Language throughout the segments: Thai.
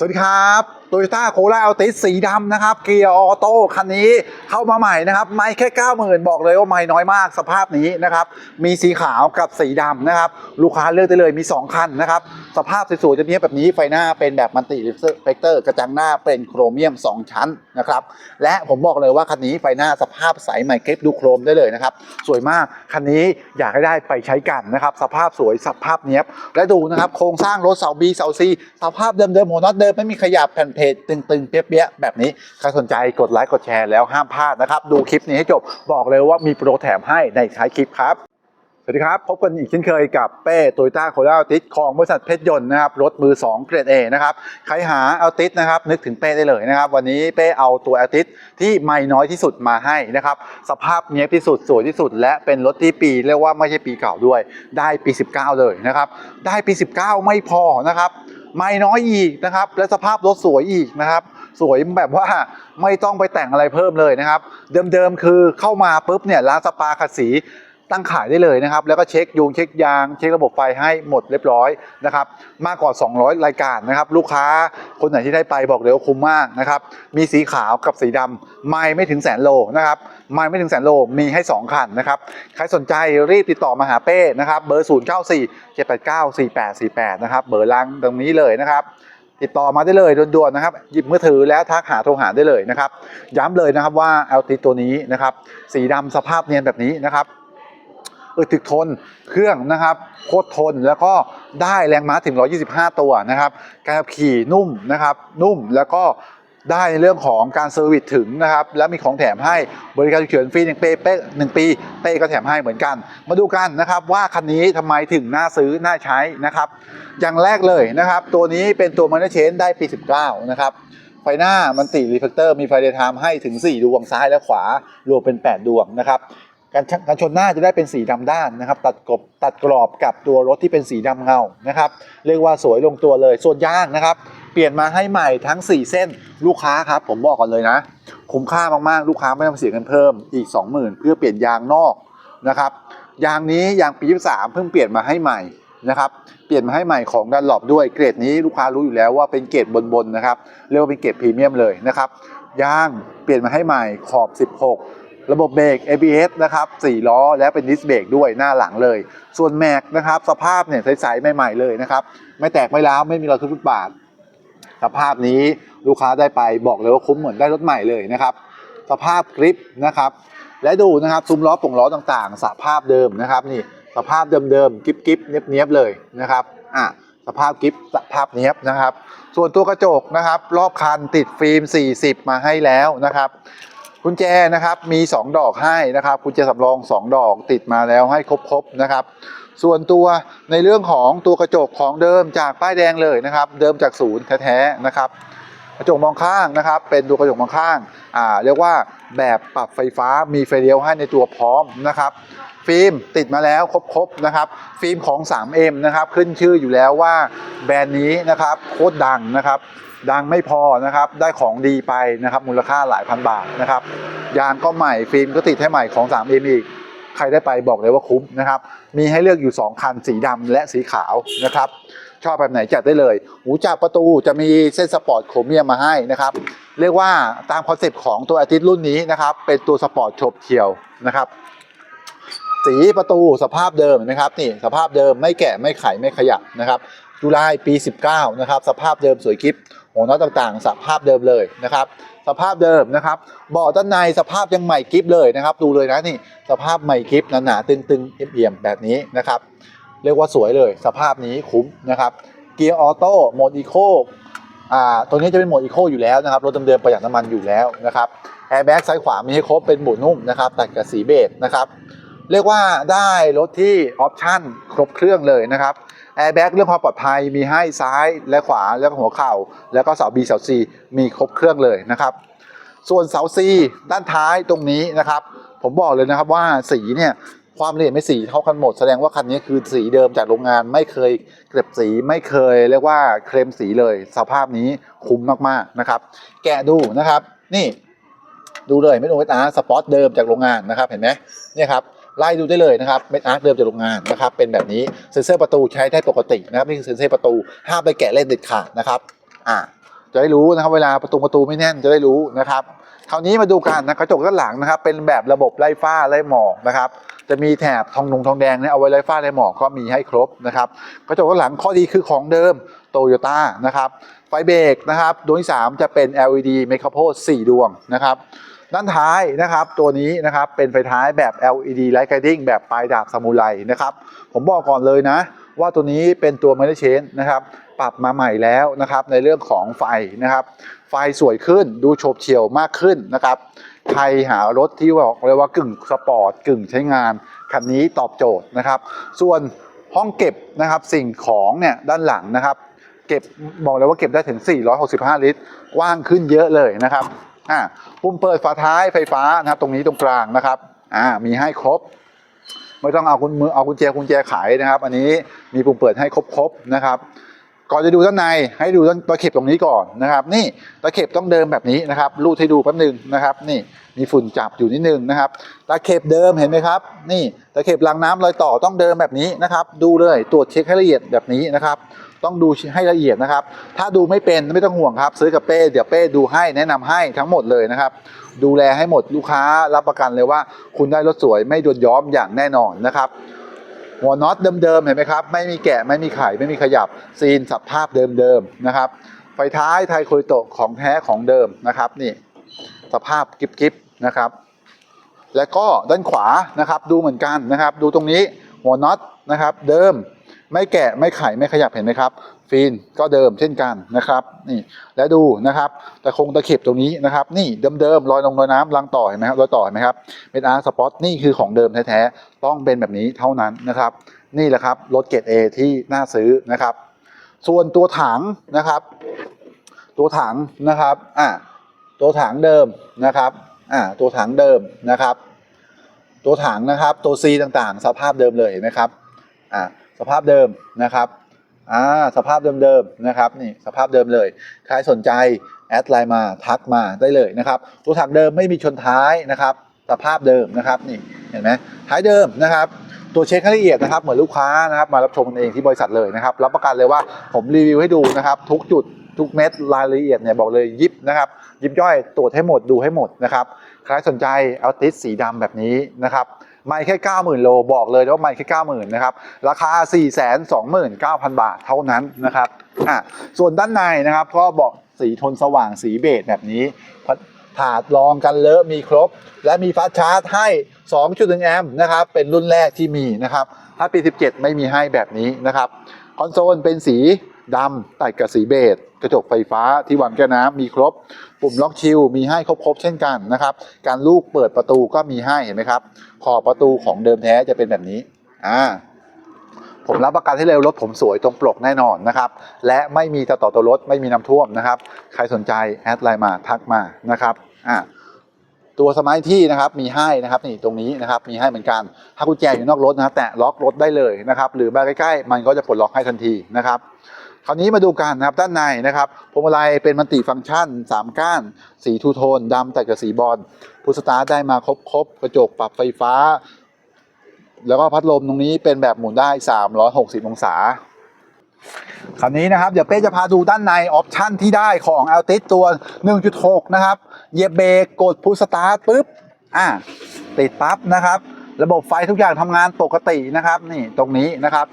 สวัสดีครับ โตโยต้าโคราอัลติสสีดำนะครับ เกียร์ออโต้คันนี้เข้ามาใหม่นะครับ ไม่แค่ 90,000 บอกเลยว่าไม่น้อยมากสภาพนี้นะครับ มีสีขาวกับสีดำนะครับ ลูกค้าเลือกได้เลยมี 2 คันนะครับ สภาพสวยๆจะมีแบบนี้ไฟหน้าเป็นแบบมัลติริฟเฟกเตอร์กระจังหน้าเป็นโครเมียม 2 ชั้นนะครับ และผมบอกเลยว่าคันนี้ไฟหน้าสภาพใสใหม่คลิปดูโครมได้เลยนะครับ สวยมากคันนี้อยากให้ได้ไปใช้กันนะครับ สภาพสวยสภาพเนี้ยบและดูนะครับโครงสร้างรถเสา B เสา C สภาพเดิมๆหัวน็อตเดิมไม่มีขยับแผ่นเพจตึงๆ เปี้ยๆ แบบนี้ใครสนใจกดไลค์กดแชร์แล้วห้ามพลาดนะครับ ดูคลิปนี้ให้จบบอกเลยว่ามีโปรแถมให้ในท้ายคลิปครับสวัสดีครับ พบกันอีกเช่นเคยกับเป้โตโยต้าโคราอัลติสของบริษัทเพชรยนต์นะครับ รถมือ 2 เกรด A นะครับ ใครหาเอัลติสนะครับ นึกถึงเป้ได้เลยนะครับ วันนี้เป้เอาตัวเอัลติสที่ไม่น้อยที่สุดมาให้นะครับ สภาพเนี้ยที่สุดสวยที่สุด และเป็นรถที่ปีเรียกว่าไม่ใช่ปีเก่าด้วย ได้ปี 19 เลยนะครับ ได้ปี 19 ไม่พอนะครับ ไม่น้อยอีกนะครับ และสภาพรถสวยอีกนะครับ สวยแบบว่าไม่ต้องไปแต่งอะไรเพิ่มเลยนะครับ เดิมๆคือเข้ามาปุ๊บเนี่ยร้านสปาขัดสี ตั้งขายได้เลยนะครับ แล้วก็เช็คยูงเช็คยาง เช็คระบบไฟให้หมดเรียบร้อยนะครับ มากกว่า 200 รายการนะครับ ลูกค้าคนไหนที่ได้ไปบอกเลยว่าคุ้มมากนะครับ มีสีขาวกับสีดำไม่ไม่ถึงแสนโลนะครับ ไม่ไม่ถึงแสนโลมีให้ 2 คันนะครับ ใครสนใจรีบติดต่อมาหาเป้นะครับเบอร์ 0 9 4 7 8 9 4 8 4 8 นะครับเบอร์ลังตรงนี้เลยนะครับติดต่อมาได้เลยด่วนๆนะครับ หยิบมือถือแล้วทักหาโทรหาได้เลยนะครับ ย้ำเลยนะครับว่า LT ตัวนี้นะครับ สีดำสภาพเนียนแบบนี้นะครับ อึดถึกทนเครื่องนะครับโคตรทนแล้วก็ได้แรงม้าถึง 125 ตัวนะครับการขับขี่นุ่มนะครับนุ่มแล้วก็ได้ในเรื่องของการเซอร์วิสถึงนะครับ แล้วมีของแถมให้บริการฉุกเฉินฟรีหนึ่งปีเป้หนึ่งปี เป้ก็แถมให้เหมือนกัน มาดูกันนะครับว่าคันนี้ทำไมถึงน่าซื้อ น่าใช้นะครับ อย่างแรกเลยนะครับ ตัวนี้เป็นตัวมันเชนได้ปี 19 นะครับ ไฟหน้ามันติรีเฟกเตอร์มีไฟเดย์ไทม์ให้ถึง 4 ดวงซ้ายและขวารวมเป็น 8 ดวงนะครับ การชการชนหน้าจะได้เป็นสีดำด้านนะครับ ตัดกบตัดกรอบกับตัวรถที่เป็นสีดำเงานะครับ เรียกว่าสวยลงตัวเลย ส่วนยางนะครับ เปลี่ยนมาให้ใหม่ทั้ง 4 เส้นลูกค้าครับ ผมบอกก่อนเลยนะ คุ้มค่ามากๆ ลูกค้าไม่ต้องเสียเงินเพิ่มอีก 20,000 เพื่อเปลี่ยนยางนอกนะครับยางนี้ยางปี23เพิ่งเปลี่ยนมาให้ใหม่นะครับเปลี่ยนมาให้ใหม่ของดันหลบด้วยเกรดนี้ลูกค้ารู้อยู่แล้วว่าเป็นเกรดบนๆนะครับเรียกว่าเป็นเกรดพรีเมียมเลยนะครับยางเปลี่ยนมาให้ใหม่ขอบ 16 ระบบเบรก ABS นะครับ4ล้อและเป็นดิสเบรกด้วยหน้าหลังเลย ส่วนแม็กนะครับสภาพเนี่ยใสๆใหม่ๆเลยนะครับไม่แตกไม่ร้าวไม่มีรอยทุบฟุตบาท สภาพนี้ลูกค้าได้ไปบอกเลยว่าคุ้มเหมือนได้รถใหม่เลยนะครับสภาพกริปนะครับและดูนะครับซุ้มล้อป่งล้อต่างๆ สภาพเดิมนะครับนี่สภาพเดิมๆกิบกิบเนียบเนียบๆเลยนะครับอะสภาพกิฟสภาพเนียบนะครับ ส่วนตัวกระจกนะครับ รอบคันติดฟิล์ม 40 มาให้แล้วนะครับ กุญแจนะครับมี 2 ดอกให้นะครับกุญแจสำรอง 2 ดอกติดมาแล้วให้ครบๆนะครับ ส่วนตัวในเรื่องของตัวกระจกของเดิมจากป้ายแดงเลยนะครับ เดิมจากศูนย์แท้ๆนะครับกระจกมองข้างนะครับ เป็นตัวกระจกมองข้างอ่าเรียกว่าแบบปรับไฟฟ้ามีไฟเลี้ยวให้ในตัวพร้อมนะครับฟิล์มติดมาแล้วครบๆนะครับ ฟิล์มของ 3M นะครับขึ้นชื่ออยู่แล้วว่าแบรนด์นี้นะครับโคตรดังนะครับ ดังไม่พอนะครับ ได้ของดีไปนะครับ มูลค่าหลายพันบาทนะครับ ยางก็ใหม่ ฟิล์มก็ติดให้ใหม่ของ 3M อีก ใครได้ไปบอกเลยว่าคุ้มนะครับ มีให้เลือกอยู่ 2 คัน สีดำและสีขาวนะครับ ชอบแบบไหนจัดได้เลย หูจับประตูจะมีเส้นสปอร์ตโครเมียมมาให้นะครับ เรียกว่าตามคอนเซปต์ของตัวอาทิตย์รุ่นนี้นะครับ เป็นตัวสปอร์ตโฉบเฉียวนะครับสีประตูสภาพเดิมนะครับนี่สภาพเดิมไม่แกะไม่ไขไม่ขยับนะครับ จุลายปี 19 นะครับ สภาพเดิมสวยคลิป หัวน็อตต่างๆ สภาพเดิมเลยนะครับ สภาพเดิมนะครับเบาะด้านในสภาพยังใหม่กริฟเลยนะครับ ดูเลยนะนี่สภาพใหม่กริฟหนาๆตึงๆเอี่ยมๆแบบนี้นะครับ เรียกว่าสวยเลย สภาพนี้คุ้มนะครับเกียร์ออโต้โหมดอีโคอ่าตัวนี้จะเป็นโหมดอีโคอยู่แล้วนะครับรถเดิมๆประหยัดน้ำมันอยู่แล้วนะครับแอร์แบ็กซ้ายขวามีให้ครบเป็นบุนุ่มนะครับตัดกับสีเบจนะครับเรียกว่าได้รถที่ออปชั่นครบเครื่องเลยนะครับ แอร์แบ็กเรื่องความปลอดภัยมีให้ซ้ายและขวาแล้วก็หัวเข่า แล้วก็เสา B เสา C มีครบเครื่องเลยนะครับ ส่วนเสา C ด้านท้ายตรงนี้นะครับ ผมบอกเลยนะครับว่าสีเนี่ยความละเอียดไม่สีเท่ากันหมดแสดงว่าคันนี้คือสีเดิมจากโรงงานไม่เคยเก็บสีไม่เคยเรียกว่าเคลมสีเลย สภาพนี้คุ้มมากๆนะครับ แกะดูนะครับ นี่ ดูเลยไม่ต้องเวทอาร์สปอตเดิมจากโรงงานนะครับ เห็นไหมเนี่ยครับ ไล่ดูได้เลยนะครับเม็ดอาร์เดิมจากโรงงานนะครับเป็นแบบนี้เซ็นเซอร์ประตูใช้ได้ปกตินะครับนี่คือเซ็นเซอร์ประตูห้ามไปแกะเล่นเด็ดขาดนะครับอ่าจะได้รู้นะครับเวลาประตูประตูไม่แน่นจะได้รู้นะครับคราวนี้มาดูกันนะกระจกด้านหลังนะครับ เป็นแบบระบบไล่ฟ้าไล่หมอกนะครับจะมีแถบทองนงทองแดงเนี่ยเอาไว้ไล่ฟ้าไล่หมอกก็มีให้ครบนะครับกระจกด้านหลังข้อดีคือของเดิมโตโยต้านะครับไฟเบรกนะครับดวงที่ 3 จะเป็น LED เมคาโพส4ดวงนะครับ ด้านท้ายนะครับ ตัวนี้นะครับเป็นไฟท้ายแบบ LED Light Guiding แบบปลายดาบซามูไรนะครับ ผมบอกก่อนเลยนะ ว่าตัวนี้เป็นตัว m ม n เชนนะครับปรับมาใหม่แล้วนะครับในเรื่องของไฟนะครับ ไฟสวยขึ้นดูโฉบเฉี่ยวมากขึ้นนะครับใครหารถที่บอกเลยว่ากึ่งสปอร์ตกึ่งใช้งานคันนี้ตอบโจทย์นะครับ ส่วนห้องเก็บนะครับสิ่งของเนี่ยด้านหลังนะครับ เก็บบอกเลยว่าเก็บได้ถึง 465 ลิตร กว้างขึ้นเยอะเลยนะครับ อ่าปุ่มเปิดฝาท้ายไฟฟ้านะครับ ตรงนี้ตรงกลางนะครับอ่ามีให้ครบ ไม่ต้องเอาคุณมือเอากุญแจกุญแจไขนะครับ อันนี้มีปุ่มเปิดให้ครบๆนะครับก่อนจะดูด้านในให้ดูด้นตะเข็บตรงนี้ก่อนนะครับ นี่ตะเข็บต้องเดิมแบบนี้นะครับรูดให้ดูแป๊บหนึงนะครับ นี่มีฝุ่นจับอยู่นิดนึงนะครับตะเข็บเดิมเห็นไหมครับ นี่ตะเข็บรางน้ำรอยต่อต้องเดิมแบบนี้นะครับ ดูเลยตรวจเช็คให้ละเอียดแบบนี้นะครับ ต้องดูให้ละเอียดนะครับ ถ้าดูไม่เป็นไม่ต้องห่วงครับ ซื้อกับเป้เดี๋ยวเป้ดูให้แนะนำให้ทั้งหมดเลยนะครับ ดูแลให้หมดลูกค้ารับประกันเลยว่า คุณได้รถสวยไม่โดนย้อมอย่างแน่นอนนะครับหัวน็อตเดิมๆเห็นไหมครับ ไม่มีแกะไม่มีไขไม่มีขยับซีนสภาพเดิมๆนะครับ ไฟท้ายไทยโคยโตของแท้ของเดิมนะครับนี่สภาพกิบๆนะครับ แล้วก็ด้านขวานะครับดูเหมือนกันนะครับ ดูตรงนี้หัวน็อตนะครับเดิม ไม่แกะไม่ไขไม่ขยับเห็นไหมครับ ฟีนก็เดิมเช่นกันนะครับนี่แล้วดูนะครับตะคงตะเข็บตรงนี้นะครับ นี่เดิมๆรอยลงรอยน้ำรังต่อเห็นไหมครับรอยต่อเห็นไหมครับเป็นอาร์สปอตนี่คือของเดิมแท้ๆต้องเป็นแบบนี้เท่านั้นนะครับ นี่แหละครับรถเกรด A ที่น่าซื้อนะครับ ส่วนตัวถังนะครับ ตัวถังนะครับอ่าตัวถังเดิมนะครับอ่าตัวถังเดิมนะครับ ตัวถังนะครับตัว C ต่างๆ สภาพเดิมเลยเห็นไหมครับอ่า สภาพเดิมนะครับอ่าสภาพเดิมๆนะครับนี่สภาพเดิมเลย ใครสนใจแอดไลน์มาทักมาได้เลยนะครับตัวถังเดิมไม่มีชนท้ายนะครับ สภาพเดิมนะครับนี่เห็นไหมท้ายเดิมนะครับ ตัวเช็คให้ละเอียดนะครับเหมือนลูกค้านะครับมารับชมกันเองที่บริษัทเลยนะครับรับประกันเลยว่าผมรีวิวให้ดูนะครับ ทุกจุดทุกเม็ดรายละเอียดเนี่ยบอกเลยยิบนะครับยิบย่อยตรวจให้หมดดูให้หมดนะครับใครสนใจเอาติสสีดำแบบนี้นะครับ ไม่แค่ 90,000 โลบอกเลยว่าไม่แค่ 90,000 นะครับ ราคา 429,000 บาทเท่านั้นนะครับอะส่วนด้านในนะครับก็บอกสีทนสว่างสีเบจแบบนี้ถาดรองกันเลอะมีครบ และมีฟาชาร์จให้ 2.1 แอมป์นะครับ เป็นรุ่นแรกที่มีนะครับ ถ้าปี 17 ไม่มีให้แบบนี้นะครับ คอนโซลเป็นสีดำตัดกับสีเบจ กระจกไฟฟ้าที่วางแก้น้ำมีครบ ปุ่มล็อกชิลมีให้ครบๆเช่นกันนะครับ การลูกเปิดประตูก็มีให้เห็นไหมครับขอบประตูของเดิมแท้จะเป็นแบบนี้อ่าผมรับประกันให้เลยรถผมสวยตรงปลกแน่นอนนะครับ และไม่มีตะต่อตัวรถไม่มีน้ำท่วมนะครับ ใครสนใจแอดไลน์มาทักมานะครับอ่าตัวสมาร์ทที่นะครับมีให้นะครับนี่ตรงนี้นะครับมีให้เหมือนกัน ถ้ากุญแจอยู่นอกรถนะแตะล็อกรถได้เลยนะครับ หรือมาใกล้ๆมันก็จะปลดล็อกให้ทันทีนะครับ คราวนี้มาดูกันนะครับด้านในนะครับพวงมาลัยเป็นมัลติฟังก์ชัน 3 ก้าน สีทูโทนดำแต่กับสีบอลพุทสตาร์ได้มาครบๆกระจกปรับไฟฟ้า แล้วก็พัดลมตรงนี้เป็นแบบหมุนได้ 360 องศาคราวนี้นะครับเดี๋ยวเป้จะพาดูด้านในออปชันที่ได้ของ a l t i s ตัว 1.6 นะครับเหยียบเบรกกดพุสตาร์ทปุ๊บอ่าติดปั๊บนะครับ ระบบไฟทุกอย่างทำงานปกตินะครับ นี่ตรงนี้นะครับ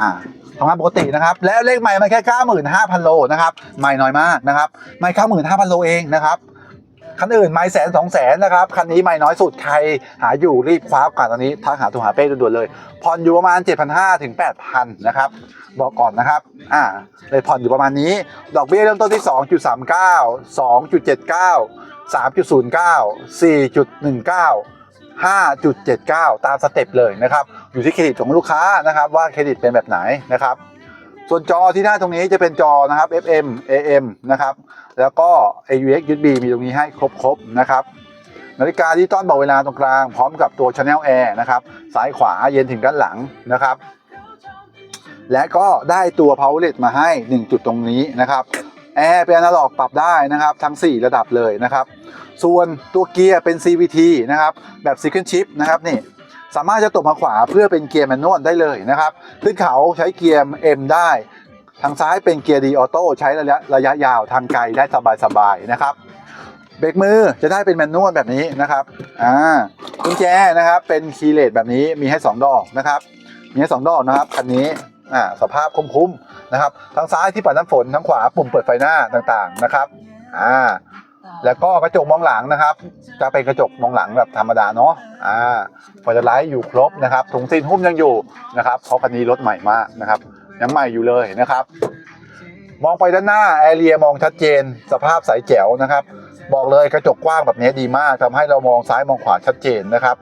อ่าทำงานปกตินะครับ แล้วเลขใหม่มันแค่ 95,000 โลนะครับไม่น้อยมากนะครับไม่95,000 โลเองนะครับคันอื่นไม่แสนสองแสนนะครับคันนี้ไม่น้อยสุดใครหาอยู่รีบคว้าโอกาสตอนนี้ทักหาตัวหาเป้ด่วนๆเลยผ่อนอยู่ประมาณ 7,500ถึง8,000นะครับบอกก่อนนะครับอ่าเลยผ่อนอยู่ประมาณนี้ ดอกเบี้ยเริ่มต้นที่ 2.39 2.79 3.09 4.19 5.79 ตามสเต็ปเลยนะครับ อยู่ที่เครดิตของลูกค้านะครับว่าเครดิตเป็นแบบไหนนะครับ ส่วนจอที่ได้าตรงนี้จะเป็นจอนะครับ FM AM นะครับ แล้วก็ AUX USB มีตรงนี้ให้ครบๆนะครับนาฬิกาที่ต้อนบอกเวลาตรงกลางพร้อมกับตัว Channel Air นะครับซ้ายขวาเย็นถึงด้านหลังนะครับ และก็ได้ตัว Power LED มาให้ 1 จุดตรงนี้นะครับแอร์เป็นอนาล็อกปรับได้นะครับ ทั้ง 4 ระดับเลยนะครับ ส่วนตัวเกียร์เป็น CVT นะครับ แบบ Second Shift นะครับนี่ สามารถจะตบมาขวาเพื่อเป็นเกียร์แมนนวลได้เลยนะครับขึ้นเขาใช้เกียร์ M ได้ถางซ้ายเป็นเกียร์ดีออโต้ใช้ระยะระยะยาวทางไกลได้สบายๆนะครับเบรกมือจะได้เป็นแมนนวลแบบนี้นะครับอ่ากุญแจนะครับเป็นคีย์เลสแบบนี้มีให้ 2 ดอกนะครับมีให้2ดอกนะครับคันนี้อ่าสภาพคุ้มๆนะครับทางซ้ายที่ปัดน้ำฝนทางขวาปุ่มเปิดไฟหน้าต่างๆนะครับอ่า แล้วก็กระจกมองหลังนะครับ จะเป็นกระจกมองหลังแบบธรรมดาเนาะอ่าฟอร์ไลท์อยู่ครบนะครับถุงซีนหุ้มยังอยู่นะครับเพราะคันนี้รถใหม่มากนะครับยังใหม่อยู่เลยนะครับ มองไปด้านหน้าแอเรียมองชัดเจน สภาพใสแจ๋วนะครับ บอกเลยกระจกกว้างแบบนี้ดีมากทำให้เรามองซ้ายมองขวาชัดเจนนะครับ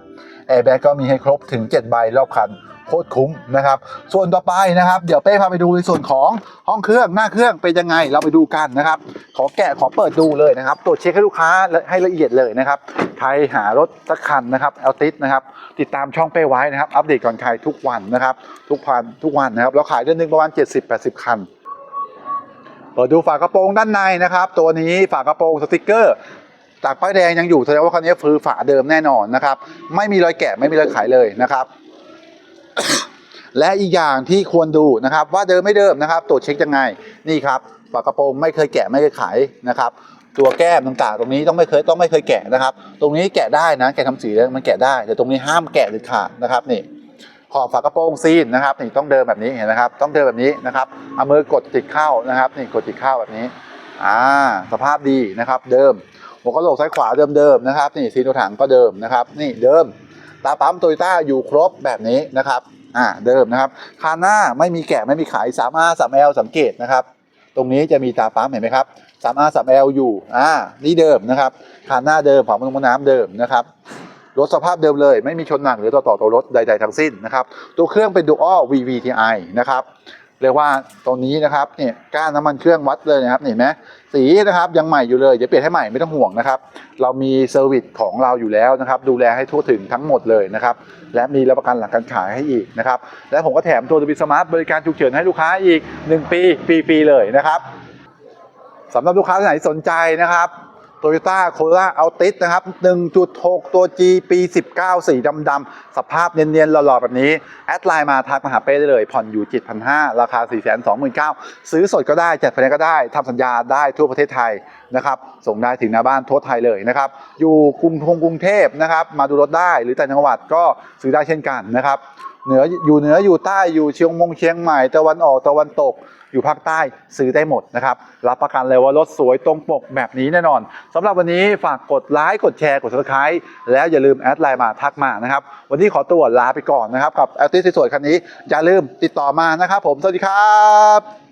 แอร์แบ็กก็มีให้ครบถึง 7 ใบรอบคัน โคตรคุ้มนะครับ ส่วนต่อไปนะครับ เดี๋ยวเป้พาไปดูในส่วนของห้องเครื่องหน้าเครื่องเป็นยังไงเราไปดูกันนะครับ ขอแกะขอเปิดดูเลยนะครับ ตรวจเช็คให้ลูกค้าให้ละเอียดเลยนะครับใครหารถสักคันนะครับเอลติสนะครับ ติดตามช่องเป้ไว้นะครับ อัปเดตก่อนใครทุกวันนะครับ ทุกพันทุกวันนะครับเราขายเดือนหนึ่งประมาณ 70-80 คันเปิดดูฝากระโปรงด้านในนะครับ ตัวนี้ฝากระโปรงสติกเกอร์จากป้ายแดงยังอยู่แสดงว่าคันนี้คือฝาเดิมแน่นอนนะครับ ไม่มีรอยแกะไม่มีรอยขายเลยนะครับ และอีกอย่างที่ควรดูนะครับว่าเดิมไม่เดิมนะครับตรวจเช็คยังไงนี่ครับฝากระโปรงไม่เคยแกะไม่เคยขายนะครับตัวแก้มต่างๆ ตรงนี้ต้องไม่เคยต้องไม่เคยแกะนะครับ ตรงนี้แกะได้นะแกะทำสีแล้วมันแกะได้แต่ตรงนี้ห้ามแกะเด็ดขาดนะครับนี่ขอบฝากระโปรงซีนนะครับนี่ต้องเดินแบบนี้เห็นนะครับ ต้องเดินแบบนี้นะครับเอามือกดติดเข้านะครับนี่กดติดเข้าแบบนี้อ่าสภาพดีนะครับ เดิมหัวกระโหลกซ้ายขวาเดิมๆนะครับ นี่ซีนตัวถังก็เดิมนะครับ นี่เดิมตาปั๊มโตโยต้าอยู่ครบแบบนี้นะครับ อ่าเดิมนะครับคานหน้าไม่มีแกะไม่มีขาย 3R 3L สังเกตนะครับ ตรงนี้จะมีตาปั๊มเห็นไหมครับ 3R 3L อยู่อ่านี่เดิมนะครับคานหน้าเดิมฝามันน้ำเดิมนะครับรถสภาพเดิมเลย ไม่มีชนหนักหรือต่อต่อตัวรถใด ๆ ทั้งสิ้นนะครับ ตัวเครื่องเป็น Dual VVTi นะครับ เรียกว่าตรงนี้นะครับเนี่ยก้านน้ำมันเครื่องวัดเลยนะครับเห็นไหมสีนะครับยังใหม่อยู่เลยเดี๋ยวเปลี่ยนให้ใหม่ไม่ต้องห่วงนะครับ เรามีเซอร์วิสของเราอยู่แล้วนะครับ ดูแลให้ทั่วถึงทั้งหมดเลยนะครับและมีรับประกันหลังการขายให้อีกนะครับ และผมก็แถมตัวบิสมาร์ทบริการฉุกเฉินให้ลูกค้าอีก 1 ปีฟรีๆเลยนะครับสำหรับลูกค้าท่านไหนสนใจนะครับ Toyota Corolla Altis นะครับ 1.6 ตัว G ปี 19 สีดำๆสภาพเนียนๆหล่อๆแบบนี้ แอดไลน์มาทักมาหาเป้ได้เลย ผ่อนอยู่ 7,500 ราคา 429,000 ซื้อสดก็ได้จัดไฟแนนซ์ก็ได้ทำสัญญาได้ทั่วประเทศไทย นะครับส่งได้ถึงหน้าบ้านทั่วไทยเลยนะครับอยู่กรุงทงกรุงเทพนะครับมาดูรถได้หรือแต่จังหวัดก็ซื้อได้เช่นกันนะครับเหนืออยู่เหนืออยู่ใต้อยู่เชียงมงเชียงใหม่ตะวันออกตะวันตก อยู่ภาคใต้ซื้อได้หมดนะครับรับประกันเลยว่ารถสวยตรงปกแบบนี้แน่นอนสำหรับวันนี้ฝากกดไลค์กดแชร์กด subscribe แล้วอย่าลืมแอดไลน์มาทักมานะครับวันนี้ขอตัวลาไปก่อนนะครับกับแอลติสสวยๆคันนี้อย่าลืมติดต่อมานะครับผมสวัสดีครับ